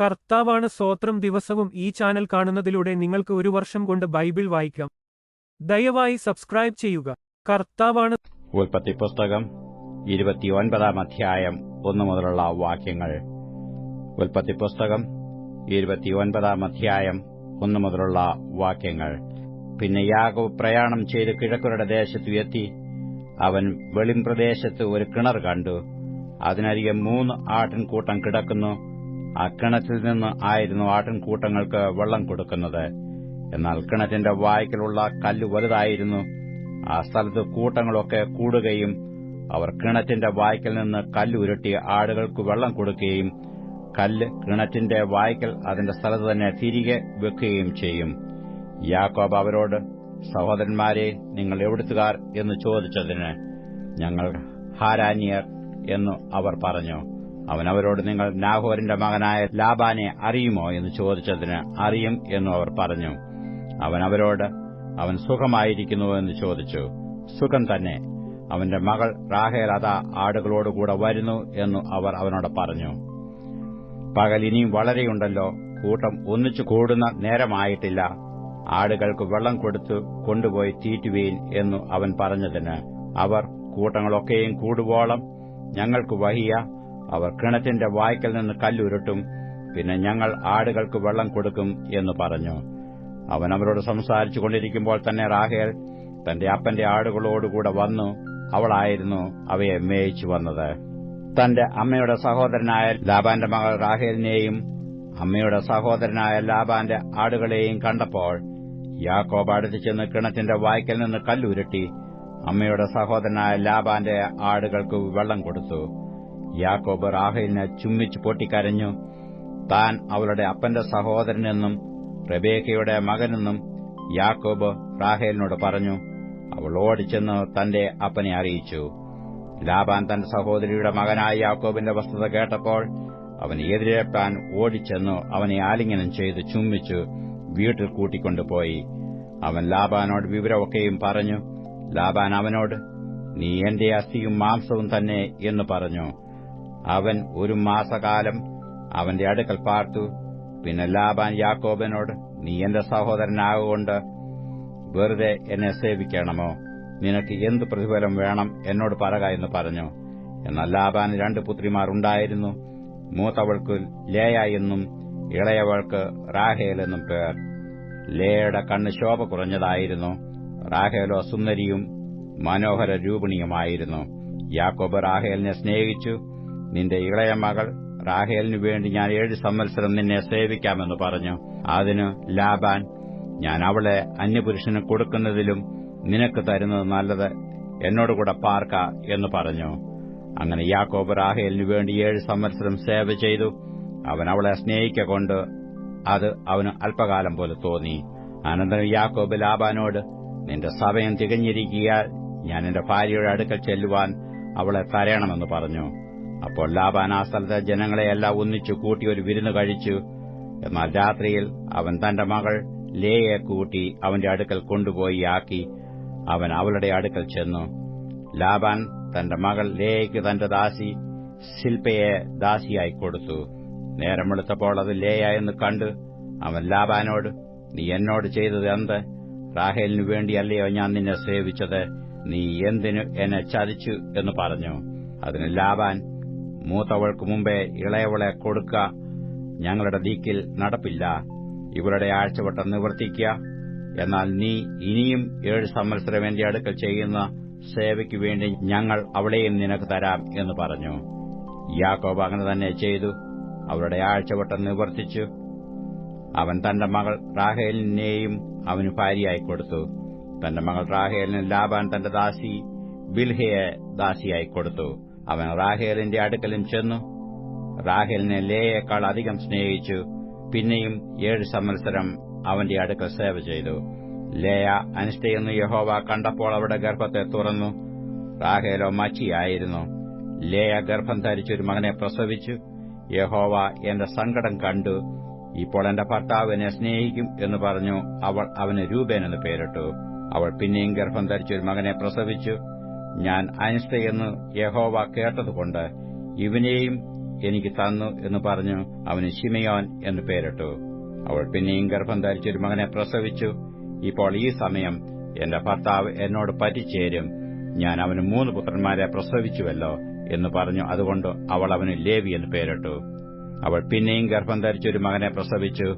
കർത്താവാണ് സ്വോത്രം ദിവസവും ഈ ചാനൽ കാണുന്നതിലൂടെ നിങ്ങൾക്ക് ഒരു വർഷം കൊണ്ട് ബൈബിൾ വായിക്കാം. ദയവായി സബ്സ്ക്രൈബ് ചെയ്യുക. കർത്താവാണ് ഉൽപ്പത്തി പുസ്തകം ഇരുപത്തിയൊൻപതാം അധ്യായം ഒന്നു മുതലുള്ള വാക്യങ്ങൾ. ഉൽപ്പത്തി പുസ്തകം ഇരുപത്തിയൊൻപതാം അധ്യായം ഒന്നു മുതലുള്ള വാക്യങ്ങൾ. പിന്നെ യാക്കോബ് പ്രയാണം ചെയ്ത് കിഴക്കുരുടെ ദേശത്തു എത്തി. അവൻ വെളിംപ്രദേശത്ത് ഒരു കിണർ കണ്ടു. അതിനരികെ മൂന്ന് ആട്ടിൻകൂട്ടം കിടക്കുന്നു. ആ നിന്ന് ആയിരുന്നു ആട്ടിൻകൂട്ടങ്ങൾക്ക് വെള്ളം കൊടുക്കുന്നത്. എന്നാൽ കിണറ്റിന്റെ വായ്ക്കലുള്ള കല്ല് വലുതായിരുന്നു. ആ സ്ഥലത്ത് കൂട്ടങ്ങളൊക്കെ കൂടുകയും അവർ കിണറ്റിന്റെ വായ്ക്കൽ നിന്ന് കല്ല് ഉരുട്ടി ആടുകൾക്ക് വെള്ളം കൊടുക്കുകയും കല്ല് കിണറ്റിന്റെ വായ്ക്കൽ അതിന്റെ സ്ഥലത്ത് തന്നെ തിരികെ വെക്കുകയും ചെയ്യും. യാക്കോബ് അവരോട് സഹോദരന്മാരെ നിങ്ങൾ എവിടുത്തുകാർ? എന്ന് ചോദിച്ചതിന് ഞങ്ങൾ ഹാരാനിയർ എന്നു അവർ പറഞ്ഞു. അവൻ അവരോട് നിങ്ങൾ നാഹോരിന്റെ മകനായ ലാബാനെ അറിയുമോ? എന്ന് ചോദിച്ചതിന് അറിയും എന്നു അവർ പറഞ്ഞു. അവൻ അവരോട് അവൻ സുഖമായിരിക്കുന്നുവോ എന്ന് ചോദിച്ചു. സുഖം തന്നെ. അവന്റെ മകൾ റാഹേൽ അതാ ആടുകളോടുകൂടെ വരുന്നു എന്നു അവർ അവനോട് പറഞ്ഞു. പകൽ ഇനിയും വളരെയുണ്ടല്ലോ. കൂട്ടം ഒന്നിച്ചു കൂടുന്ന നേരമായിട്ടില്ല. ആടുകൾക്ക് വെള്ളം കൊടുത്തു കൊണ്ടുപോയി തീറ്റുവീൻ എന്നു അവൻ പറഞ്ഞതിന് അവർ കൂട്ടങ്ങളൊക്കെയും കൂടുവോളം ഞങ്ങൾക്ക് വഹിയ അവർ കിണറ്റിന്റെ വായ്ക്കൽ നിന്ന് കല്ലുരുട്ടും പിന്നെ ഞങ്ങൾ ആടുകൾക്ക് വെള്ളം കൊടുക്കും എന്ന് പറഞ്ഞു. അവൻ അവരോട് സംസാരിച്ചു കൊണ്ടിരിക്കുമ്പോൾ തന്നെ റാഹേൽ തന്റെ അപ്പന്റെ ആടുകളോടുകൂടെ വന്നു അവളായിരുന്നു അവയെ മേയിച്ചു വന്നത്. തന്റെ അമ്മയുടെ സഹോദരനായ ലാബാന്റെ മകൾ റാഹേലിനെയും അമ്മയുടെ സഹോദരനായ ലാബാന്റെ ആടുകളെയും കണ്ടപ്പോൾ യാക്കോബ് അടുത്ത് ചെന്ന് കിണറ്റിന്റെ വായ്ക്കൽ നിന്ന് കല്ലുരുട്ടി അമ്മയുടെ സഹോദരനായ ലാബാന്റെ ആടുകൾക്ക് വെള്ളം കൊടുത്തു. യാക്കോബ് റാഹേലിനെ ചുമ്മിച്ചു പൊട്ടിക്കരഞ്ഞു. താൻ അവളുടെ അപ്പന്റെ സഹോദരനെന്നും റബേക്കയുടെ മകനെന്നും യാക്കോബ് റാഹേലിനോട് പറഞ്ഞു. അവൾ ഓടിച്ചെന്ന് തന്റെ അപ്പനെ അറിയിച്ചു. ലാബാൻ തന്റെ സഹോദരിയുടെ മകനായ യാക്കോബിന്റെ വസ്തുത കേട്ടപ്പോൾ അവൻ എതിരേപ്പാൻ ഓടിച്ചെന്നു അവനെ ആലിംഗനം ചെയ്ത് ചുമ്മിച്ചു വീട്ടിൽ കൂട്ടിക്കൊണ്ടുപോയി. അവൻ ലാബാനോട് വിവരമൊക്കെയും പറഞ്ഞു. ലാബാൻ അവനോട് നീ എന്റെ അസ്ഥിയും മാംസവും തന്നെ എന്ന് പറഞ്ഞു. അവൻ ഒരു മാസകാലം അവന്റെ അടുക്കൽ പാർത്തു. പിന്നെ ലാബാൻ യാക്കോബിനോട് നീ എന്റെ സഹോദരനാകൊണ്ട് വെറുതെ എന്നെ സേവിക്കണമോ? നിനക്ക് എന്ത് പ്രതിഫലം വേണം എന്നോട് പറക എന്ന് പറഞ്ഞു. എന്നാൽ ലാബാൻ രണ്ട് പുത്രിമാർ ഉണ്ടായിരുന്നു. മൂത്തവൾക്ക് ലേയ എന്നും ഇളയവൾക്ക് റാഹേൽ എന്നും പേർ. ലേയുടെ കണ്ണ് ശോഭ കുറഞ്ഞതായിരുന്നു. റാഹേലോ സുന്ദരിയും മനോഹര രൂപിണിയുമായിരുന്നു. യാക്കോബ് റാഹേലിനെ സ്നേഹിച്ചു. നിന്റെ ഇളയ മകൾ റാഹേലിനു വേണ്ടി ഞാൻ ഏഴ് സംവത്സരം നിന്നെ സേവിക്കാമെന്ന് പറഞ്ഞു. അതിന് ലാബാൻ ഞാൻ അവളെ അന്യപുരുഷന് കൊടുക്കുന്നതിലും നിനക്ക് തരുന്നത് നല്ലത് എന്നോടുകൂടെ പാർക്ക എന്ന് പറഞ്ഞു. അങ്ങനെ യാക്കോബ് റാഹേലിനു വേണ്ടി ഏഴ് സംവത്സരം സേവ ചെയ്തു. അവൻ അവളെ സ്നേഹിക്കൊണ്ട് അത് അവന് അല്പകാലം പോലെ തോന്നി. അനന്തരം യാക്കോബ് ലാബാനോട് നിന്റെ സമയം തികഞ്ഞിരിക്കിയാൽ ഞാൻ എന്റെ ഭാര്യയുടെ അടുക്കൽ ചെല്ലുവാൻ അവളെ തരയണമെന്ന് പറഞ്ഞു. അപ്പോൾ ലാബാൻ ആ സ്ഥലത്തെ ജനങ്ങളെയെല്ലാം ഒന്നിച്ചു കൂട്ടി ഒരു വിരുന്ന് കഴിച്ചു. എന്നാൽ രാത്രിയിൽ അവൻ തന്റെ മകൾ ലേയെ കൂട്ടി അവന്റെ അടുക്കൽ കൊണ്ടുപോയി ആക്കി. അവൻ അവളുടെ അടുക്കൽ ചെന്നു. ലാബാൻ തന്റെ മകൾ ലേയയ്ക്ക് തന്റെ ദാസി ശില്പയെ ദാസിയായി കൊടുത്തു. നേരം വെളുത്തപ്പോൾ അത് ലേയ എന്ന് കണ്ട് അവൻ ലാബാനോട് നീ എന്നോട് ചെയ്തത് എന്ത്? റാഹേലിനു വേണ്ടിയല്ലയോ ഞാൻ നിന്നെ സേവിച്ചത്? നീ എന്തിനു എന്നെ ചതിച്ചു? എന്ന് പറഞ്ഞു. അതിന് ലാബാൻ മൂത്തവൾക്ക് മുമ്പേ ഇളയവളെ കൊടുക്ക. ഞങ്ങളുടെ ദീക്കിൽ നടപ്പില്ല. ഇവരുടെ ആഴ്ചവട്ടം നിവർത്തിക്കുക. എന്നാൽ നീ ഇനിയും ഏഴ് സംവത്സരം എന്റെ അടുക്കൽ ചെയ്യുന്ന സേവയ്ക്കു വേണ്ടി ഞങ്ങൾ അവളെയും നിനക്ക് തരാം എന്ന് പറഞ്ഞു. യാക്കോബ് അങ്ങനെ തന്നെ ചെയ്തു. അവരുടെ ആഴ്ചവട്ടം നിവർത്തിച്ചു. അവൻ തന്റെ മകൾ റാഹേലിനെയും അവന് ഭാര്യയായി കൊടുത്തു. തന്റെ മകൾ റാഹേലിന് ലാബാൻ തന്റെ ദാസി ബിൽഹയെ ദാസിയായി കൊടുത്തു. അവൻ റാഹേലിന്റെ അടുക്കലും ചെന്നു. റാഹേലിനെ ലേയേക്കാൾ അധികം സ്നേഹിച്ചു. പിന്നെയും ഏഴ് സംവത്സരം അവന്റെ അടുക്കൽ സേവ ചെയ്തു. ലേയ അനിഷ്ടയെന്ന് യഹോവ കണ്ടപ്പോൾ അവരുടെ ഗർഭത്തെ തുറന്നു. റാഹേലോ മച്ചിയായിരുന്നു. ലേയ ഗർഭം ധരിച്ചൊരു മകനെ പ്രസവിച്ചു. യഹോവ എന്റെ സങ്കടം കണ്ടു. ഇപ്പോൾ എന്റെ ഭർത്താവ് എന്നെ സ്നേഹിക്കും എന്ന് പറഞ്ഞു. അവൾ അവന് രൂപേനെന്ന് പേരിട്ടു. അവൾ പിന്നെയും ഗർഭം ധരിച്ചൊരു മകനെ പ്രസവിച്ചു. ഞാൻ അനിഷ്ടയെന്ന് യഹോവ കേട്ടതുകൊണ്ട് ഇവനെയും എനിക്ക് തന്നു എന്ന് പറഞ്ഞു അവന് ശിമയോൻ എന്ന് പേരിട്ടു. അവൾ പിന്നെയും ഗർഭം ധരിച്ചൊരു മകനെ പ്രസവിച്ചു. ഇപ്പോൾ ഈ സമയം എന്റെ ഭർത്താവ് എന്നോട് പറ്റിച്ചേരും ഞാൻ അവന് മൂന്ന് പുത്രന്മാരെ പ്രസവിച്ചുവല്ലോ എന്ന് പറഞ്ഞു അതുകൊണ്ട് അവൾ അവന് ലേവി എന്ന് പേരിട്ടു. അവൾ പിന്നെയും ഗർഭം ധരിച്ചൊരു മകനെ പ്രസവിച്ചു.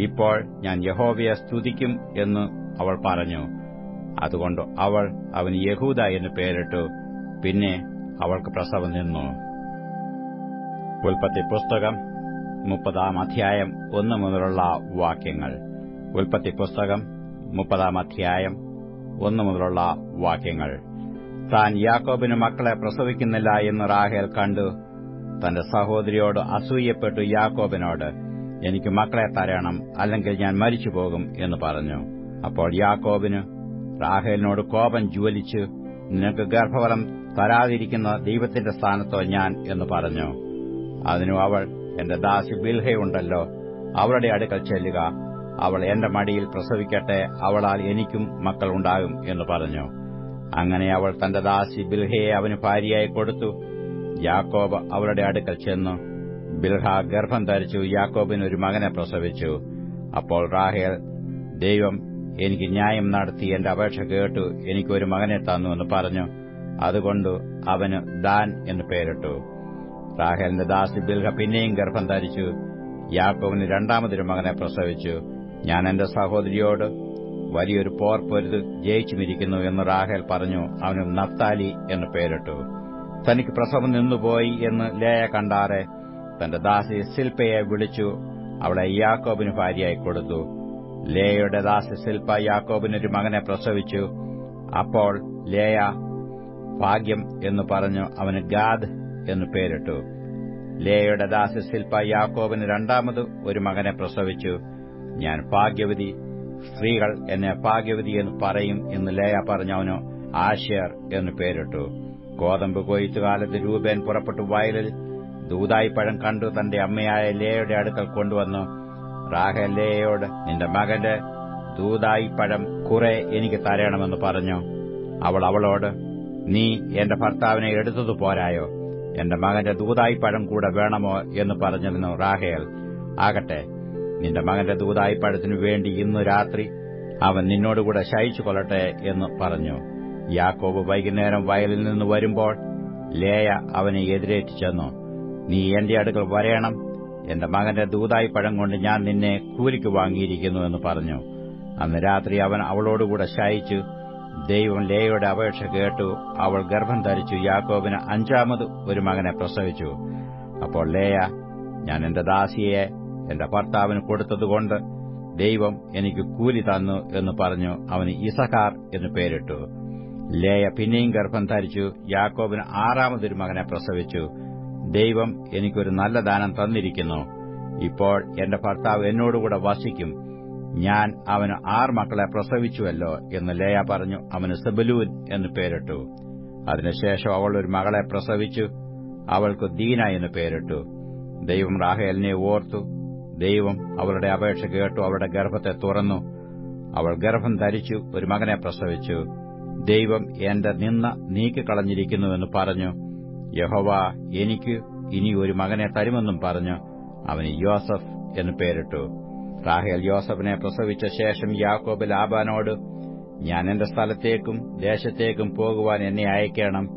ഇപ്പോൾ ഞാൻ യഹോവയെ സ്തുതിക്കും എന്ന് അവൾ പറഞ്ഞു. അതുകൊണ്ട് അവൾ അവന് യഹൂദ എന്ന് പേരിട്ടു. പിന്നെ അവൾക്ക് പ്രസവം നിന്നു. ഉൽപ്പത്തി പുസ്തകം മുപ്പതാം അധ്യായം ഒന്ന് മുതലുള്ള വാക്യങ്ങൾ. ഉൽപ്പത്തി പുസ്തകം മുപ്പതാം അധ്യായം ഒന്ന് മുതലുള്ള വാക്യങ്ങൾ. താൻ യാക്കോബിന് മക്കളെ പ്രസവിക്കുന്നില്ല എന്ന് റാഹേൽ കണ്ടു. തന്റെ സഹോദരിയോട് അസൂയപ്പെട്ടു യാക്കോബിനോട് എനിക്ക് മക്കളെ തരണം അല്ലെങ്കിൽ ഞാൻ മരിച്ചുപോകും എന്ന് പറഞ്ഞു. അപ്പോൾ യാക്കോബിന് റാഹേലിനോട് കോപം ജ്വലിച്ച് നിനക്ക് ഗർഭഫലം തരാതിരിക്കുന്ന ദൈവത്തിന്റെ സ്ഥാനത്തോ ഞാൻ എന്ന് പറഞ്ഞു. അതിനു അവൾ എന്റെ ദാസി ബിൽഹയുണ്ടല്ലോ അവളുടെ അടുക്കൽ ചെല്ലുക. അവൾ എന്റെ മടിയിൽ പ്രസവിക്കട്ടെ അവളാൽ എനിക്കും മക്കൾ ഉണ്ടാകും എന്ന് പറഞ്ഞു. അങ്ങനെ അവൾ തന്റെ ദാസി ബിൽഹയെ അവന് ഭാര്യയായി കൊടുത്തു. യാക്കോബ് അവളുടെ അടുക്കൽ ചെന്നു. ബിൽഹ ഗർഭം ധരിച്ചു യാക്കോബിന് ഒരു മകനെ പ്രസവിച്ചു. അപ്പോൾ റാഹേൽ ദൈവം എനിക്ക് ന്യായം നടത്തി എന്റെ അപേക്ഷ കേട്ടു. എനിക്കൊരു മകനെ തന്നു എന്ന് പറഞ്ഞു. അതുകൊണ്ട് അവന് ദാൻ എന്ന് പേരിട്ടു. റാഹേലിന്റെ ദാസി ബിൽഹ പിന്നെയും ഗർഭം ധരിച്ചു. യാക്കോവിന് രണ്ടാമതൊരു മകനെ പ്രസവിച്ചു. ഞാൻ എന്റെ സഹോദരിയോട് വലിയൊരു പോർ പൊരുത് ജയിച്ചുമിരിക്കുന്നു എന്ന് റാഹേൽ പറഞ്ഞു. അവന് നത്താലി എന്ന് പേരിട്ടു. തനിക്ക് പ്രസവം നിന്നുപോയി എന്ന് ലേയ കണ്ടാറെ. തന്റെ ദാസി സിൽപ്പയെ വിളിച്ചു. അവളെ യാക്കോബിന് ഭാര്യയായി കൊടുത്തു. ലേയയുടെ ദാസി ശില്പ യാക്കോബിനൊരു മകനെ പ്രസവിച്ചു. അപ്പോൾ ലേയ ഭാഗ്യം എന്ന് പറഞ്ഞു അവന് ഗാദ് എന്നു പേരിട്ടു. ലേയയുടെ ദാസി ശില്പ യാക്കോബിന് രണ്ടാമത് ഒരു മകനെ പ്രസവിച്ചു. ഞാൻ ഭാഗ്യവതി സ്ത്രീകൾ എന്നെ ഭാഗ്യവതി എന്ന് പറയും എന്ന് ലേയ പറഞ്ഞവനു ആശയർ എന്നു പേരിട്ടു. ഗോതമ്പ് കൊയ്ത്തുകാലത്ത് രൂപേൻ പുറപ്പെട്ടു വയലിൽ പഴം കണ്ടു തന്റെ അമ്മയായ ലേയുടെ അടുക്കൽ കൊണ്ടുവന്നു. റാഹേൽ ലേയോട് നിന്റെ മകന്റെ ദൂതായിപ്പഴം കുറെ എനിക്ക് തരണമെന്ന് പറഞ്ഞു. അവൾ അവളോട് നീ എന്റെ ഭർത്താവിനെ എടുത്തതു പോരായോ? എന്റെ മകന്റെ ദൂതായിപ്പഴം കൂടെ വേണമോ? എന്ന് പറഞ്ഞിരുന്നു റാഹേൽ ആകട്ടെ നിന്റെ മകന്റെ ദൂതായിപ്പഴത്തിനു വേണ്ടി ഇന്നു രാത്രി അവൻ നിന്നോടുകൂടെ ശയിച്ചു കൊള്ളട്ടെ എന്ന് പറഞ്ഞു. യാക്കോബ് വൈകുന്നേരം വയലിൽ നിന്ന് വരുമ്പോൾ ലേയ അവനെ എതിരേറ്റ് ചെന്നു. നീ എന്റെ അടുക്കൽ വരയണം എന്റെ മകന്റെ ദൂതായി പഴം കൊണ്ട് ഞാൻ നിന്നെ കൂലിക്ക് വാങ്ങിയിരിക്കുന്നു എന്ന് പറഞ്ഞു. അന്ന് രാത്രി അവൻ അവളോടുകൂടെ ശയിച്ചു. ദൈവം ലേയുടെ അപേക്ഷ കേട്ടു. അവൾ ഗർഭം ധരിച്ചു. യാക്കോബിന് അഞ്ചാമത് ഒരു മകനെ പ്രസവിച്ചു. അപ്പോൾ ലേയ ഞാൻ എന്റെ ദാസിയെ എന്റെ ഭർത്താവിന് കൊടുത്തതുകൊണ്ട് ദൈവം എനിക്ക് കൂലി തന്നു എന്ന് പറഞ്ഞു. അവന് ഇസഹാർ എന്ന് പേരിട്ടു. ലേയ പിന്നെയും ഗർഭം ധരിച്ചു. യാക്കോബിന് ആറാമതൊരു മകനെ പ്രസവിച്ചു. ദൈവം എനിക്കൊരു നല്ല ദാനം തന്നിരിക്കുന്നു. ഇപ്പോൾ എന്റെ ഭർത്താവ് എന്നോടുകൂടെ വസിക്കും. ഞാൻ അവന് ആറ് മക്കളെ പ്രസവിച്ചുവല്ലോ എന്ന് ലേയ പറഞ്ഞു അവന് സെബലൂൻ എന്ന് പേരിട്ടു. അതിനുശേഷം അവൾ ഒരു മകളെ പ്രസവിച്ചു. അവൾക്ക് ദീന എന്ന് പേരിട്ടു. ദൈവം റാഹേലിനെ ഓർത്തു. ദൈവം അവളുടെ അപേക്ഷ കേട്ടു. അവളുടെ ഗർഭത്തെ തുറന്നു. അവൾ ഗർഭം ധരിച്ചു. ഒരു മകനെ പ്രസവിച്ചു. ദൈവം എന്റെ നിന്ന നീക്കിക്കളഞ്ഞിരിക്കുന്നുവെന്ന് പറഞ്ഞു. യഹോവ എനിക്ക് ഇനി ഒരു മകനെ തരുമെന്നും പറഞ്ഞു. അവന് യോസഫ് എന്ന് പേരിട്ടു. റാഹേൽ യോസഫിനെ പ്രസവിച്ച ശേഷം യാക്കോബ് ലാബാനോട് ഞാൻ എന്റെ സ്ഥലത്തേക്കും ദേശത്തേക്കും പോകുവാൻ എന്നെ അയക്കണം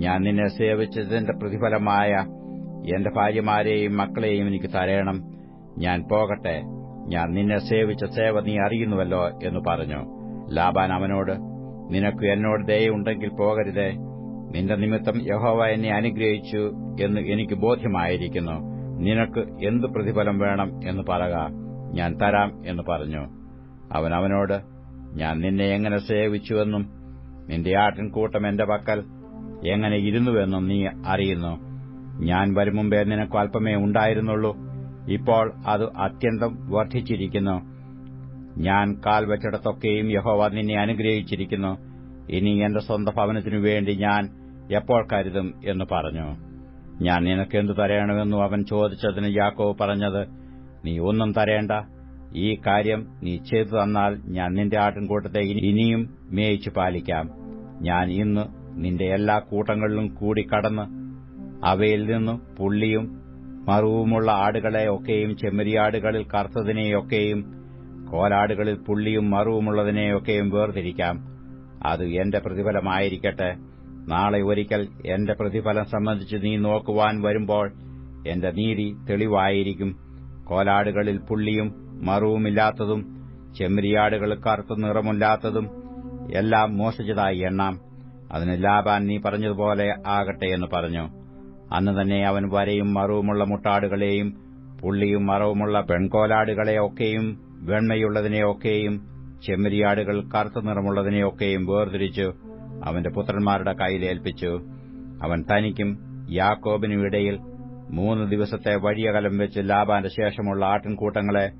ഞാൻ നിന്നെ സേവിച്ചതിന്റെ പ്രതിഫലമായ എന്റെ ഭാര്യമാരെയും മക്കളെയും എനിക്ക് തരയണം ഞാൻ പോകട്ടെ. ഞാൻ നിന്നെ സേവിച്ച സേവ നീ അറിയുന്നുവല്ലോ എന്ന് പറഞ്ഞു. ലാബാൻ അവനോട് നിനക്ക് എന്നോട് ദയുണ്ടെങ്കിൽ പോകരുതേ. നിന്റെ നിമിത്തം യഹോവ എന്നെ അനുഗ്രഹിച്ചു എന്ന് എനിക്ക് ബോധ്യമായിരിക്കുന്നു. നിനക്ക് എന്തു പ്രതിഫലം വേണം എന്ന് പറക. ഞാൻ തരാം എന്ന് പറഞ്ഞു. അവൻ അവനോട് ഞാൻ നിന്നെ എങ്ങനെ സേവിച്ചുവെന്നും നിന്റെ ആട്ടിൻകൂട്ടം എന്റെ പക്കൽ എങ്ങനെ ഇരുന്നുവെന്നും നീ അറിയുന്നു. ഞാൻ വരും മുമ്പേ നിനക്ക് അല്പമേ ഉണ്ടായിരുന്നുള്ളൂ. ഇപ്പോൾ അത് അത്യന്തം വർദ്ധിച്ചിരിക്കുന്നു. ഞാൻ കാൽ വെച്ചിടത്തൊക്കെയും യഹോവ നിന്നെ അനുഗ്രഹിച്ചിരിക്കുന്നു. ഇനി എന്റെ സ്വന്തം ഭവനത്തിനു വേണ്ടി ഞാൻ എപ്പോൾ കരുതും എന്ന് പറഞ്ഞു. ഞാൻ നിനക്കെന്തു തരയണമെന്നു അവൻ ചോദിച്ചതിന് യാക്കോവ് പറഞ്ഞത് നീ ഒന്നും തരേണ്ട. ഈ കാര്യം നീ ചെയ്തു തന്നാൽ ഞാൻ നിന്റെ ആട്ടിൻകൂട്ടത്തെ ഇനിയും മേയിച്ചു പാലിക്കാം. ഞാൻ ഇന്ന് നിന്റെ എല്ലാ കൂട്ടങ്ങളിലും കൂടി കടന്ന് അവയിൽ നിന്നും പുള്ളിയും മറുവുമുള്ള ആടുകളെ ഒക്കെയും ചെമ്മരിയാടുകളിൽ കറുത്തതിനെയൊക്കെയും കോലാടുകളിൽ പുള്ളിയും മറുവുമുള്ളതിനെയൊക്കെയും വേർതിരിക്കാം. അത് എന്റെ പ്രതിഫലമായിരിക്കട്ടെ. നാളെ ഒരിക്കൽ എന്റെ പ്രതിഫലം സംബന്ധിച്ച് നീ നോക്കുവാൻ വരുമ്പോൾ എന്റെ നീതി തെളിവായിരിക്കും. കോലാടുകളിൽ പുള്ളിയും മറുവുമില്ലാത്തതും ചെമ്മരിയാടുകൾ കറുത്ത നിറമില്ലാത്തതും എല്ലാം മോഷിച്ചതായി എണ്ണാം. അതിന് ലാബാൻ നീ പറഞ്ഞതുപോലെ ആകട്ടെ എന്ന് പറഞ്ഞു. അന്ന് തന്നെ അവൻ വരയും മറവുമുള്ള മുട്ടാടുകളെയും പുള്ളിയും മറവുമുള്ള പെൺകോലാടുകളെയൊക്കെയും വെണ്മയുള്ളതിനെയൊക്കെയും ചെമ്മരിയാടുകൾ കറുത്ത നിറമുള്ളതിനെയൊക്കെയും വേർതിരിച്ചു. അവന്റെ പുത്രന്മാരുടെ കയ്യിലേൽപ്പിച്ചു അവൻ തനിക്കും യാക്കോബിനും ഇടയിൽ മൂന്ന് ദിവസത്തെ വഴിയകലം വെച്ച് ലാബാന്റെ ശേഷമുള്ള ആട്ടിൻകൂട്ടങ്ങളെ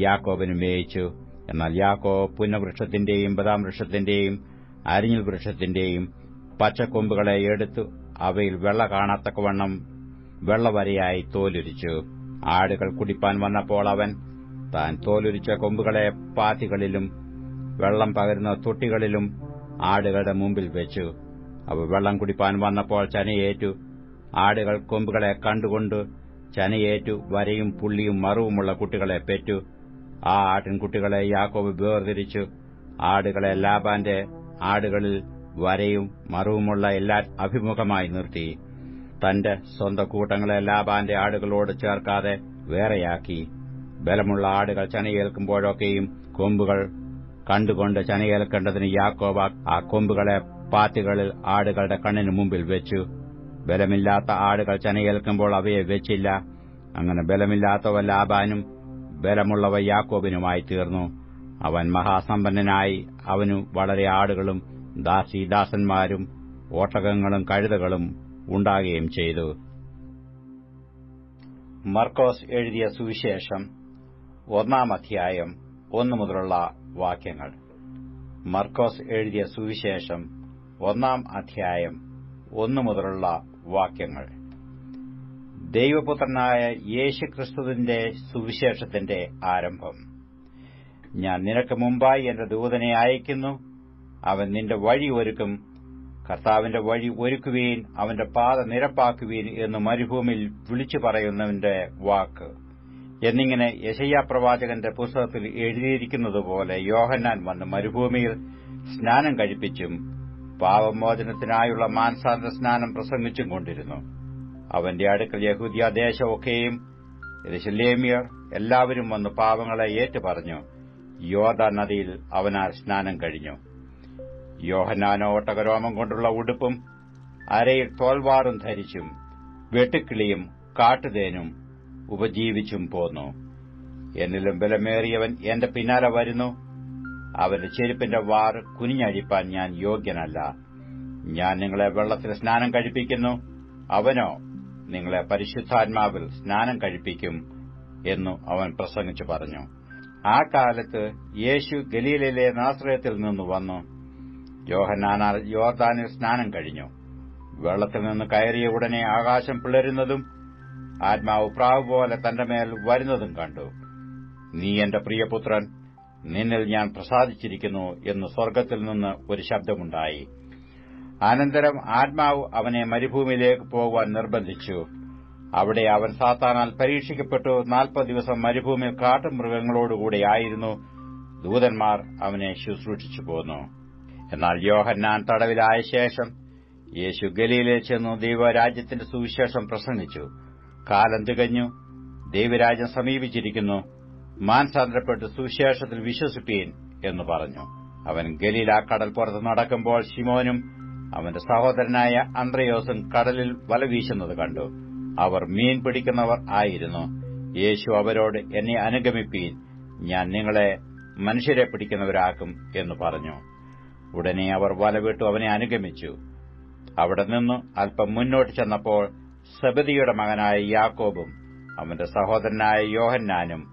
യാക്കോബിന് മേയിച്ചു. എന്നാൽ യാക്കോ പുന്നവൃക്ഷത്തിന്റെയും ബദാം വൃക്ഷത്തിന്റെയും അരിഞ്ഞൽ വൃക്ഷത്തിന്റെയും പച്ചക്കൊമ്പുകളെ എടുത്തു അവയിൽ വെള്ള കാണാത്തക്കവണ്ണം വെള്ളവരയായി തോലുരിച്ചു. ആടുകൾ കുടിപ്പാൻ വന്നപ്പോൾ അവൻ താൻ തോലുരിച്ച കൊമ്പുകളെ പാത്തികളിലും വെള്ളം പകരുന്ന തൊട്ടികളിലും ആടുകളുടെ മുമ്പിൽ വെച്ചു. അവ വെള്ളം കുടിപ്പാൻ വന്നപ്പോൾ ചനയേറ്റു. ആടുകൾ കൊമ്പുകളെ കണ്ടുകൊണ്ട് ചനയേറ്റു വരയും പുള്ളിയും മറുവുമുള്ള കുട്ടികളെ പെറ്റു. ആ ആട്ടിൻകുട്ടികളെ യാക്കോബ് വേർതിരിച്ചു. ആടുകളെ ലാബാന്റെ ആടുകളിൽ വരയും മറുവുമുള്ള എല്ലാ അഭിമുഖമായി നിർത്തി. തന്റെ സ്വന്തം കൂട്ടങ്ങളെ ലാബാന്റെ ആടുകളോട് ചേർക്കാതെ വേറെയാക്കി. ബലമുള്ള ആടുകൾ ചനയേൽക്കുമ്പോഴൊക്കെയും കൊമ്പുകൾ കണ്ടുകൊണ്ട് ചനയേൽക്കേണ്ടതിന് യാക്കോബ ആ കൊമ്പുകളെ പാത്തികളിൽ ആടുകളുടെ കണ്ണിന് മുമ്പിൽ വെച്ചു. ബലമില്ലാത്ത ആടുകൾ ചനയേൽക്കുമ്പോൾ അവയെ വെച്ചില്ല. അങ്ങനെ ബലമില്ലാത്തവ ലാബാനും ബലമുള്ളവ യാക്കോബിനുമായി തീർന്നു. അവൻ മഹാസമ്പന്നനായി. അവനു വളരെ ആടുകളും ദാസീദാസന്മാരും ഓട്ടകങ്ങളും കഴുതകളും ഉണ്ടാകുകയും ചെയ്തു. മർക്കോസ് എഴുതിയ സുവിശേഷം ഒന്നാം അധ്യായം ഒന്നു മുതലുള്ള വാക്യങ്ങൾ. മർക്കോസ് എഴുതിയ സുവിശേഷം ഒന്നാം അധ്യായം ഒന്നു മുതലുള്ള വാക്യങ്ങൾ. ദൈവപുത്രനായ യേശുക്രിസ്തുവിന്റെ സുവിശേഷത്തിന്റെ ആരംഭം. ഞാൻ നിനക്ക് മുമ്പായി എന്റെ ദൂതനെ അയക്കുന്നു അവൻ നിന്റെ വഴി ഒരുക്കും. കർത്താവിന്റെ വഴി ഒരുക്കുവീൻ. അവന്റെ പാത നിരപ്പാക്കുവീൻ എന്ന് മരുഭൂമിയിൽ വിളിച്ചു പറയുന്നവന്റെ വാക്ക്. എന്നിങ്ങനെ യശയ്യാ പ്രവാചകന്റെ പുസ്തകത്തിൽ എഴുതിയിരിക്കുന്നതുപോലെ യോഹന്നാൻ വന്ന് മരുഭൂമിയിൽ സ്നാനം കഴിപ്പിച്ചും പാവമോചനത്തിനായുള്ള മാൻസാന്ത സ്നാനം പ്രസംഗിച്ചും കൊണ്ടിരുന്നു. അവന്റെ അടുക്കൽ യഹൂദിയ ദേശമൊക്കെയും ഋഷലേമിയർ എല്ലാവരും വന്ന് പാവങ്ങളെ ഏറ്റുപറഞ്ഞു. യോധ നദിയിൽ അവനാൽ സ്നാനം കഴിഞ്ഞു. യോഹന്നാനോ ഒട്ടകരോമം കൊണ്ടുള്ള ഉടുപ്പും അരയിൽ തോൽവാറും ധരിച്ചും വെട്ടുക്കിളിയും കാട്ടുതേനും ഉപജീവിച്ചും പോന്നു. എന്നിലും ബലമേറിയവൻ എന്റെ പിന്നാലെ വരുന്നു. അവന്റെ ചെരുപ്പിന്റെ വാർ കുനിഞ്ഞഴിപ്പാൻ ഞാൻ യോഗ്യനല്ല. ഞാൻ നിങ്ങളെ വെള്ളത്തിൽ സ്നാനം കഴിപ്പിക്കുന്നു. അവനോ നിങ്ങളെ പരിശുദ്ധാത്മാവിൽ സ്നാനം കഴിപ്പിക്കും എന്നു അവൻ പ്രസംഗിച്ചു പറഞ്ഞു. ആ കാലത്ത് യേശു ഗലീലയിലെ നാശ്രയത്തിൽ നിന്ന് വന്നു. ജോഹനാനാൽ യോർദാനിൽ സ്നാനം കഴിഞ്ഞു. വെള്ളത്തിൽ നിന്ന് കയറിയ ഉടനെ ആകാശം പിളരുന്നതും ആത്മാവ് പ്രാവ് പോലെ തന്റെ മേൽ വരുന്നതും കണ്ടു. നീ എന്റെ പ്രിയപുത്രൻ നിന്നിൽ ഞാൻ പ്രസാദിച്ചിരിക്കുന്നു എന്ന് സ്വർഗത്തിൽ നിന്ന് ഒരു ശബ്ദമുണ്ടായി. അനന്തരം ആത്മാവ് അവനെ മരുഭൂമിയിലേക്ക് പോകുവാൻ നിർബന്ധിച്ചു. അവിടെ അവൻ സാത്താനാൽ പരീക്ഷിക്കപ്പെട്ടു. നാൽപ്പത് ദിവസം മരുഭൂമിയിൽ കാട്ടുമൃഗങ്ങളോടുകൂടെയായിരുന്നു ദൂതന്മാർ അവനെ ശുശ്രൂഷിച്ചു പോന്നു. എന്നാൽ യോഹന്നാൻ തടവിലായ ശേഷം യേശു ഗലിയിലെ ചെന്നു ദൈവരാജ്യത്തിന്റെ സുവിശേഷം പ്രസംഗിച്ചു. കാലം തികഞ്ഞു ദൈവരാജ്യം സമീപിച്ചിരിക്കുന്നു. മാൻസാന്തരപ്പെട്ട് സുവിശേഷത്തിൽ വിശ്വസിപ്പീൻ എന്ന് പറഞ്ഞു. അവൻ ഗലീല കടൽപ്പുറത്ത് നടക്കുമ്പോൾ ശിമോനും അവന്റെ സഹോദരനായ അന്ത്രയോസും കടലിൽ വല വീശുന്നത് കണ്ടു. അവർ മീൻ പിടിക്കുന്നവർ ആയിരുന്നു. യേശു അവരോട് എന്നെ അനുഗമിപ്പീൻ. ഞാൻ നിങ്ങളെ മനുഷ്യരെ പിടിക്കുന്നവരാക്കും എന്ന് പറഞ്ഞു. ഉടനെ അവർ വലവിട്ടു അവനെ അനുഗമിച്ചു. അവിടെ നിന്ന് അല്പം മുന്നോട്ട് ചെന്നപ്പോൾ സബദിയുടെ മകനായ യാക്കോബും അവന്റെ സഹോദരനായ യോഹന്നാനും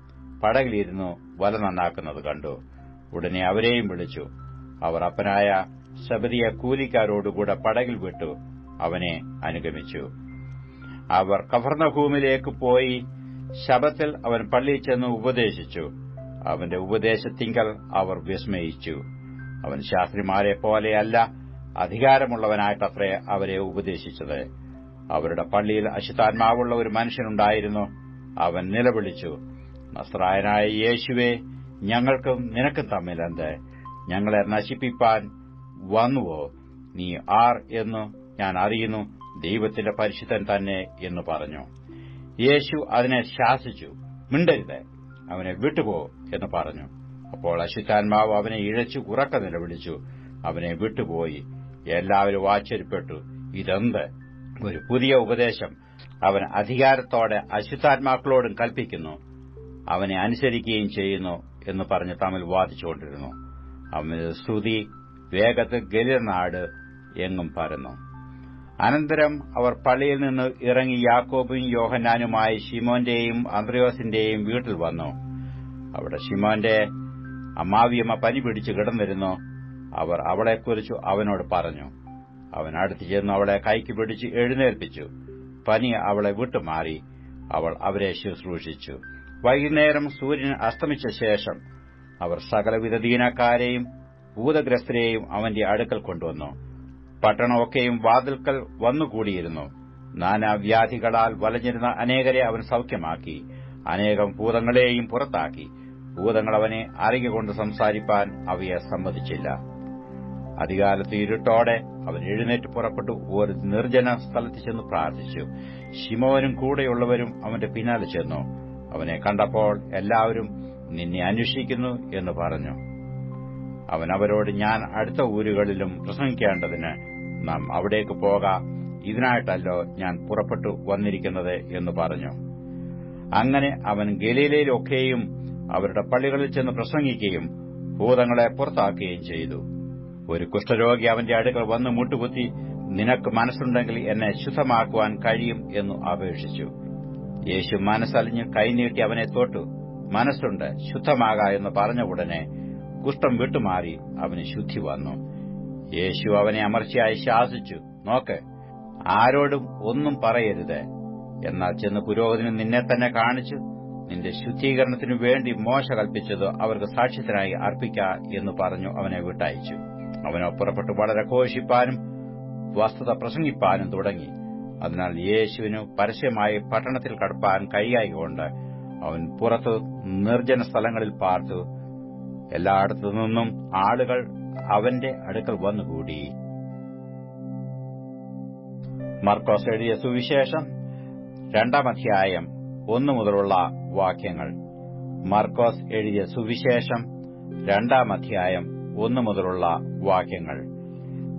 പടകിലിരുന്നു വല നന്നാക്കുന്നത് കണ്ടു. ഉടനെ അവരെയും വിളിച്ചു. അവർ അപ്പനായ സബദിയ കൂലിക്കാരോടുകൂടെ പടകിൽ വിട്ടു. അവനെ അനുഗമിച്ചു. അവർ കഫർണഭൂമിലേക്ക് പോയി ശബത്തിൽ അവൻ പള്ളിയിൽ ചെന്ന് ഉപദേശിച്ചു. അവന്റെ ഉപദേശത്തിങ്കൽ അവർ വിസ്മയിച്ചു. അവൻ ശാസ്ത്രിമാരെ പോലെയല്ല അധികാരമുള്ളവനായിട്ടത്രേ അവരെ ഉപദേശിച്ചത്. അവരുടെ പള്ളിയിൽ അശുദ്ധാത്മാവുള്ള ഒരു മനുഷ്യനുണ്ടായിരുന്നു. അവൻ നിലവിളിച്ചു നസ്രായനായ യേശുവെ ഞങ്ങൾക്കും നിനക്കും തമ്മിൽ എന്ത് ഞങ്ങളെ നശിപ്പിപ്പാൻ വന്നുവോ? നീ ആർ എന്ന് ഞാൻ അറിയുന്നു ദൈവത്തിന്റെ പരിശുദ്ധൻ തന്നെ എന്ന് പറഞ്ഞു. യേശു അതിനെ ശാസിച്ചു മിണ്ടരുത് അവനെ വിട്ടുപോ എന്ന് പറഞ്ഞു. അപ്പോൾ അശുദ്ധാത്മാവ് അവനെ ഇഴച്ചു ഉറക്ക നിലവിളിച്ചു അവനെ വിട്ടുപോയി. എല്ലാവരും ആശ്ചര്യപ്പെട്ടു ഇതെന്ത്? ഒരു പുതിയ ഉപദേശം അവൻ അധികാരത്തോടെ അശുദ്ധാത്മാക്കളോടും കൽപ്പിക്കുന്നു. അവനെ അനുസരിക്കുകയും ചെയ്യുന്നു എന്ന് പറഞ്ഞ് തമ്മിൽ വാദിച്ചുകൊണ്ടിരുന്നു. അവന് സ്തുതി വേഗത്തിൽ ഗലിനാട് എങ്ങും പരന്നു. അനന്തരം അവർ പള്ളിയിൽ നിന്ന് ഇറങ്ങി യാക്കോബും യോഹന്നാനുമായി ഷിമോന്റെയും അന്ത്രയോസിന്റെയും വീട്ടിൽ വന്നു. അവിടെ ഷിമോന്റെ അമ്മാവിയമ്മ പനി പിടിച്ച് കിടന്നിരുന്നു. അവർ അവളെക്കുറിച്ച് അവനോട് പറഞ്ഞു. അവൻ അടുത്തു ചെന്ന് അവളെ കൈക്ക് പിടിച്ച് എഴുന്നേൽപ്പിച്ചു. പനി അവളെ വിട്ടുമാറി അവൾ അവരെ ശുശ്രൂഷിച്ചു. വൈകുന്നേരം സൂര്യൻ അസ്തമിച്ച ശേഷം അവർ സകലവിധ ദീനക്കാരെയും ഭൂതഗ്രസ്തരെയും അവന്റെ അടുക്കൽ കൊണ്ടുവന്നു. പട്ടണമൊക്കെയും വാതിൽക്കൽ വന്നുകൂടിയിരുന്നു. നാനാവ്യാധികളാൽ വലഞ്ഞിരുന്ന അനേകരെ അവൻ സൌഖ്യമാക്കി. അനേകം ഭൂതങ്ങളെയും പുറത്താക്കി. ഭൂതങ്ങൾ അവനെ സംസാരിപ്പാൻ അവയെ സമ്മതിച്ചില്ല. അധികാലത്ത് ഇരുട്ടോടെ അവൻ എഴുന്നേറ്റ് പുറപ്പെട്ടു. ഒരു നിർജന സ്ഥലത്ത് ചെന്ന് പ്രാർത്ഥിച്ചു. ശിമോനും കൂടെയുള്ളവരും അവന്റെ പിന്നാലെ ചെന്നു. അവനെ കണ്ടപ്പോൾ എല്ലാവരും നിന്നെ അന്വേഷിക്കുന്നു എന്ന് പറഞ്ഞു. അവൻ അവരോട് ഞാൻ അടുത്ത ഊരുകളിലും പ്രസംഗിക്കേണ്ടതിന് നാം അവിടേക്ക് പോകാം. ഇതിനായിട്ടല്ലോ ഞാൻ പുറപ്പെട്ടു വന്നിരിക്കുന്നത് എന്ന് പറഞ്ഞു. അങ്ങനെ അവൻ ഗലീലയിലൊക്കെയും അവരുടെ പള്ളികളിൽ ചെന്ന് പ്രസംഗിക്കുകയും ഭൂതങ്ങളെ പുറത്താക്കുകയും ചെയ്തു. ഒരു കുഷ്ഠരോഗി അവന്റെ അടുക്കൽ വന്ന് മുട്ടുകുത്തി നിനക്ക് മനസ്സുണ്ടെങ്കിൽ എന്നെ ശുദ്ധമാക്കുവാൻ കഴിയും എന്നു അപേക്ഷിച്ചു. യേശു മനസ്സലിഞ്ഞ് കൈനീട്ടി അവനെ തോട്ടു. മനസ്സുണ്ട് ശുദ്ധമാക എന്ന് പറഞ്ഞ ഉടനെ കുഷ്ഠം വിട്ടുമാറി അവന് ശുദ്ധി വന്നു. യേശു അവനെ അമർച്ചയായി ശാസിച്ചു. നോക്ക് ആരോടും ഒന്നും പറയരുത്. എന്നാൽ ചെന്ന് പുരോഹിതന് നിന്നെ തന്നെ കാണിച്ചു നിന്റെ ശുദ്ധീകരണത്തിനു വേണ്ടി മോശ കൽപ്പിച്ചത് അവർക്ക് സാക്ഷ്യത്തിനായി അർപ്പിക്ക എന്ന് പറഞ്ഞു അവനെ വിട്ടയച്ചു. അവനോ പുറപ്പെട്ടു വളരെ ഘോഷിപ്പാനും വസ്തുത പ്രസംഗിപ്പാനും തുടങ്ങി. അതിനാൽ യേശുവിന് പരസ്യമായി പട്ടണത്തിൽ കടപ്പാൻ കഴിയായിക്കൊണ്ട് അവൻ പുറത്ത് നിർജന സ്ഥലങ്ങളിൽ പാർത്തു. എല്ലായിടത്തു നിന്നും ആളുകൾ അവന്റെ അടുക്കൽ വന്നുകൂടി. മർക്കോസ് എഴുതിയ സുവിശേഷം രണ്ടാം അധ്യായം ഒന്നു മുതലുള്ള വാക്യങ്ങൾ. മർക്കോസ് എഴുതിയ സുവിശേഷം രണ്ടാം അധ്യായം ഒന്നു മുതലുള്ള വാക്യങ്ങൾ.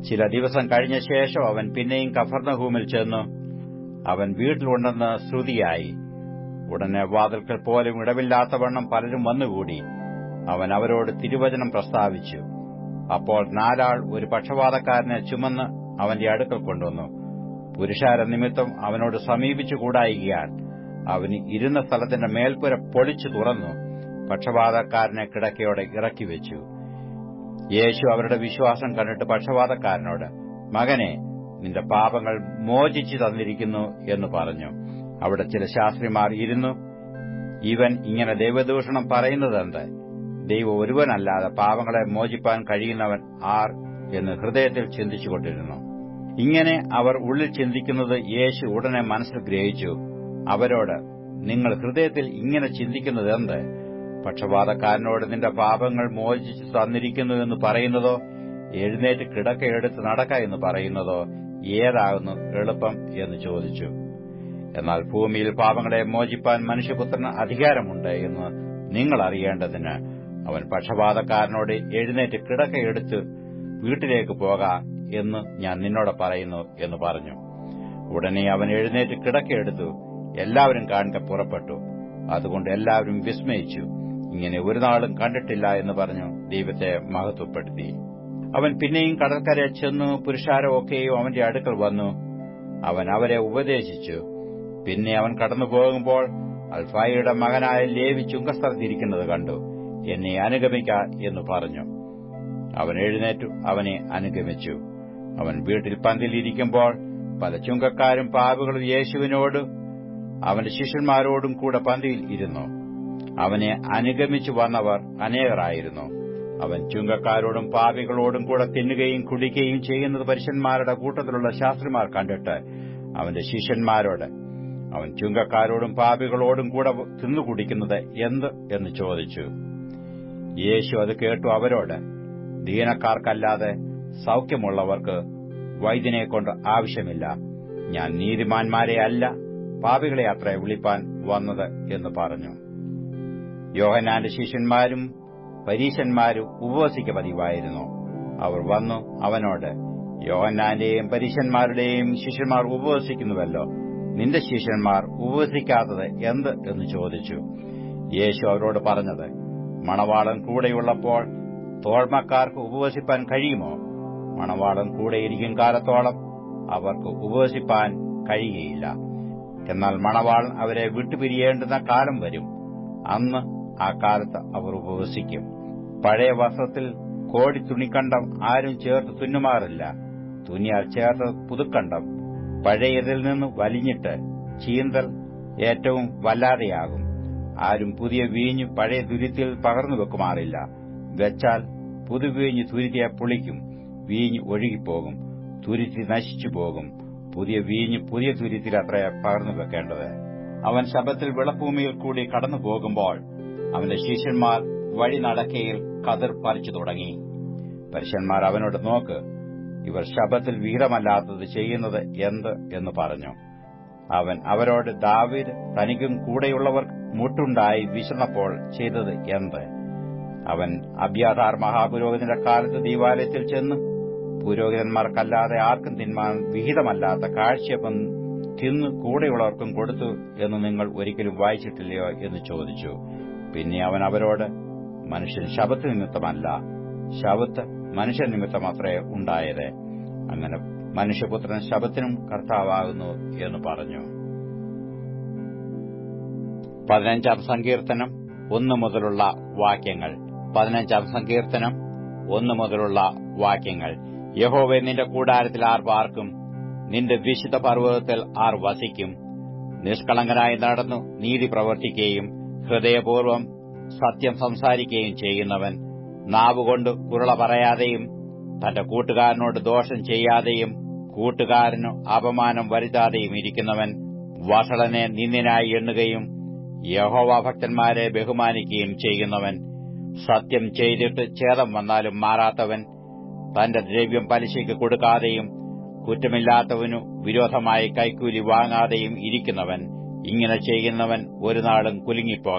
ചില ദിവസം കഴിഞ്ഞ ശേഷം അവൻ പിന്നെയും കഫർണഹൂമിൽ ചെന്നു. അവൻ വീട്ടിലുണ്ടെന്ന് ശ്രുതിയായി. ഉടനെ വാതിൽക്കൽ പോലും ഇടവില്ലാത്തവണ്ണം പലരും വന്നുകൂടി. അവൻ അവരോട് തിരുവചനം പ്രസ്താവിച്ചു. അപ്പോൾ നാലാൾ ഒരു പക്ഷപാതക്കാരനെ ചുമന്ന് അവന്റെ അടുക്കൽ കൊണ്ടുവന്നു. പുരുഷാര നിമിത്തം അവനോട് സമീപിച്ചുകൂടായികയാൽ അവന് ഇരുന്ന സ്ഥലത്തിന്റെ മേൽപ്പുര പൊളിച്ചു തുറന്നു. പക്ഷപാതക്കാരനെ കിടക്കയോടെ ഇറക്കിവെച്ചു യേശു അവരുടെ വിശ്വാസം കണ്ടിട്ട് പക്ഷപാതക്കാരനോട് മകനെ നിന്റെ പാപങ്ങൾ മോചിച്ചു തന്നിരിക്കുന്നു എന്ന് പറഞ്ഞു. അവിടെ ചില ശാസ്ത്രിമാർ ഇരുന്നു. ഇവൻ ഇങ്ങനെ ദൈവദൂഷണം പറയുന്നതെന്ത്? ദൈവം ഒരുവനല്ലാതെ പാപങ്ങളെ മോചിപ്പാൻ കഴിയുന്നവൻ ആർ? എന്ന് ഹൃദയത്തിൽ ചിന്തിച്ചുകൊണ്ടിരുന്നു. ഇങ്ങനെ അവർ ഉള്ളിൽ ചിന്തിക്കുന്നത് യേശു ഉടനെ മനസ്സിൽ ഗ്രഹിച്ചു. അവരോട് നിങ്ങൾ ഹൃദയത്തിൽ ഇങ്ങനെ ചിന്തിക്കുന്നതെന്ത്? പക്ഷപാതക്കാരനോട് നിന്റെ പാപങ്ങൾ മോചിച്ചു തന്നിരിക്കുന്നു എന്ന് പറയുന്നതോ? എഴുന്നേറ്റ് കിടക്കയെടുത്ത് നടക്ക എന്ന് പറയുന്നതോ? ഏതാകുന്നു എളുപ്പം എന്ന് ചോദിച്ചു. എന്നാൽ ഭൂമിയിൽ പാപങ്ങളെ മോചിപ്പാൻ മനുഷ്യപുത്രന് അധികാരമുണ്ട് എന്ന് നിങ്ങൾ അറിയേണ്ടതിന് അവൻ പക്ഷപാതക്കാരനോട് എഴുന്നേറ്റ് കിടക്കയെടുത്ത് വീട്ടിലേക്ക് പോക എന്ന് ഞാൻ നിന്നോട് പറയുന്നു എന്ന് പറഞ്ഞു. ഉടനെ അവൻ എഴുന്നേറ്റ് കിടക്കയെടുത്തു എല്ലാവരും കാണുക പുറപ്പെട്ടു. അതുകൊണ്ട് എല്ലാവരും വിസ്മയിച്ചു. ഇങ്ങനെ ഒരു നാളും കണ്ടിട്ടില്ല എന്ന് പറഞ്ഞു ദൈവത്തെ മഹത്വപ്പെടുത്തി. അവൻ പിന്നെയും കടൽക്കരെ ചെന്നു പുരുഷാരമൊക്കെയും അവന്റെ അടുക്കൽ വന്നു. അവൻ അവരെ ഉപദേശിച്ചു. പിന്നെ അവൻ കടന്നു പോകുമ്പോൾ അൽഫായിയുടെ മകനായ ലേവി ചുങ്കസ്ഥലത്തിരിക്കുന്നത് കണ്ടു. എന്നെ അനുഗമിക്ക എന്ന് പറഞ്ഞു. അവൻ എഴുന്നേറ്റു അവനെ അനുഗമിച്ചു. അവൻ വീട്ടിൽ പന്തിലിരിക്കുമ്പോൾ പല ചുങ്കക്കാരും പാവുകളും യേശുവിനോട് അവന്റെ ശിഷ്യന്മാരോടും കൂടെ പന്തിയിൽ ഇരുന്നു. അവനെ അനുഗമിച്ചു വന്നവർ അനേകരായിരുന്നു. അവൻ ചുങ്കക്കാരോടും പാപികളോടും കൂടെ തിന്നുകയും കുടിക്കുകയും ചെയ്യുന്നത് പരുഷന്മാരുടെ കൂട്ടത്തിലുള്ള ശാസ്ത്രിമാർ കണ്ടിട്ട് അവന്റെ ശിഷ്യന്മാരോട് അവൻ ചുങ്കക്കാരോടും പാപികളോടും കൂടെ തിന്നുകുടിക്കുന്നത് എന്ത്? എന്ന് ചോദിച്ചു. യേശു അത് കേട്ടു അവരോട് ദീനക്കാർക്കല്ലാതെ സൌഖ്യമുള്ളവർക്ക് വൈദ്യനെ കൊണ്ട് ആവശ്യമില്ല. ഞാൻ നീതിമാന്മാരെ അല്ല പാപികളെ അത്ര വിളിപ്പാൻ വന്നത് എന്ന് പറഞ്ഞു. യോഹനാന്റെ ശിഷ്യന്മാരും പരീശന്മാരും ഉപവസിക്ക പതിവായിരുന്നു അവർ വന്നു അവനോട് യോഹന്നാന്റെയും പരീശന്മാരുടെയും ശിഷ്യന്മാർ ഉപവസിക്കുന്നുവല്ലോ. നിന്റെ ശിഷ്യന്മാർ ഉപവസിക്കാത്തത് എന്ത്? എന്ന് ചോദിച്ചു. യേശു അവരോട് പറഞ്ഞത് മണവാളൻ കൂടെയുള്ളപ്പോൾ തോഴ്മക്കാർക്ക് ഉപവസിപ്പാൻ കഴിയുമോ? മണവാളൻ കൂടെയിരിക്കും കാലത്തോളം അവർക്ക് ഉപവസിപ്പാൻ കഴിയുകയില്ല. എന്നാൽ മണവാളൻ അവരെ വിട്ടുപിരിയേണ്ടുന്ന കാലം വരും. അന്ന് ആ കാലത്ത് അവർ ഉപവസിക്കും. പഴയ വസ്ത്രത്തിൽ കോടി തുണിക്കണ്ടം ആരും ചേർത്ത് തുന്നുമാറില്ല. തുന്നിയാൽ ചേർത്ത് പുതുക്കണ്ടം. പഴയതിൽ നിന്ന് വലിഞ്ഞിട്ട് ചീന്തൽ ഏറ്റവും വല്ലാതെയാകും. ആരും പുതിയ വീഞ്ഞ് പഴയ തുരുത്തിൽ പകർന്നു വെക്കുമാറില്ല. വെച്ചാൽ പുതുവീഞ്ഞ് തുരുത്തിയെ പൊളിക്കും. വീഞ്ഞ് ഒഴുകിപ്പോകും. തുരുത്തി നശിച്ചു പോകും. പുതിയ വീഞ്ഞ് പുതിയ തുരുത്തിൽ അത്രയെ പകർന്നു വെക്കേണ്ടത്. അവൻ ശബത്തിൽ വിളഭൂമിയിൽ കൂടി കടന്നു പോകുമ്പോൾ അവന്റെ ശിഷ്യന്മാർ വഴി നടക്കയിൽ കതിർ പറിച്ചു തുടങ്ങി. പരുഷന്മാർ അവനോട് നോക്ക് ഇവർ ശബത്തിൽ വീരമല്ലാത്തത് ചെയ്യുന്നത് എന്ത് എന്ന് പറഞ്ഞു. അവൻ അവരോട് ദാവീദ് തനിക്കും കൂടെയുള്ളവർ മുട്ടുണ്ടായി വിശന്നപ്പോൾ ചെയ്തത് എന്ത്? അവൻ അബ്യാധാർ മഹാപുരോഹിതന്റെ കാലത്ത് ദീപാലയത്തിൽ ചെന്ന് പുരോഹിതന്മാർക്കല്ലാതെ ആർക്കും തിന്മാൻ വിഹിതമല്ലാത്ത കാഴ്ചയപ്പം തിന്നു കൂടെയുള്ളവർക്കും കൊടുത്തു എന്ന് നിങ്ങൾ ഒരിക്കലും വായിച്ചിട്ടില്ലയോ എന്ന് ചോദിച്ചു. പിന്നെ അവൻ അവരോട് മനുഷ്യൻ ശബത്ത് നിമിത്തമല്ല ശബത്ത് മനുഷ്യ നിമിത്തമത്രേ ഉണ്ടായത്. അങ്ങനെ മനുഷ്യപുത്രൻ ശബത്തിനും കർത്താവാകുന്നു എന്ന് പറഞ്ഞു. പതിനഞ്ചാം സങ്കീർത്തനം ഒന്ന് മുതലുള്ള വാക്യങ്ങൾ. പതിനഞ്ചാം സങ്കീർത്തനം ഒന്ന് മുതലുള്ള വാക്യങ്ങൾ. യഹോവെ നിന്റെ കൂടാരത്തിൽ ആർ പാർക്കും നിന്റെ വിശുദ്ധ പർവതത്തിൽ ആർ വസിക്കും. നിഷ്കളങ്കനായി നടന്നു നീതി പ്രവർത്തിക്കുകയും ഹൃദയപൂർവം സത്യം സംസാരിക്കുകയും ചെയ്യുന്നവൻ നാവുകൊണ്ട് ഉരുള പറയാതെയും തന്റെ കൂട്ടുകാരനോട് ദോഷം ചെയ്യാതെയും കൂട്ടുകാരന് അപമാനം വരുത്താതെയും ഇരിക്കുന്നവൻ വഷളനെ നിന്ദിനായി എണ്ണുകയും യഹോവാഭക്തന്മാരെ ബഹുമാനിക്കുകയും ചെയ്യുന്നവൻ സത്യം ചെയ്തിട്ട് ഛേദം വന്നാലും മാറാത്തവൻ തന്റെ ദ്രവ്യം പലിശയ്ക്ക് കൊടുക്കാതെയും കുറ്റമില്ലാത്തവനു വിരോധമായി കൈക്കൂലി വാങ്ങാതെയും ഇരിക്കുന്നവൻ ഇങ്ങനെ ചെയ്യുന്നവൻ ഒരു നാളും കുലുങ്ങിപ്പോ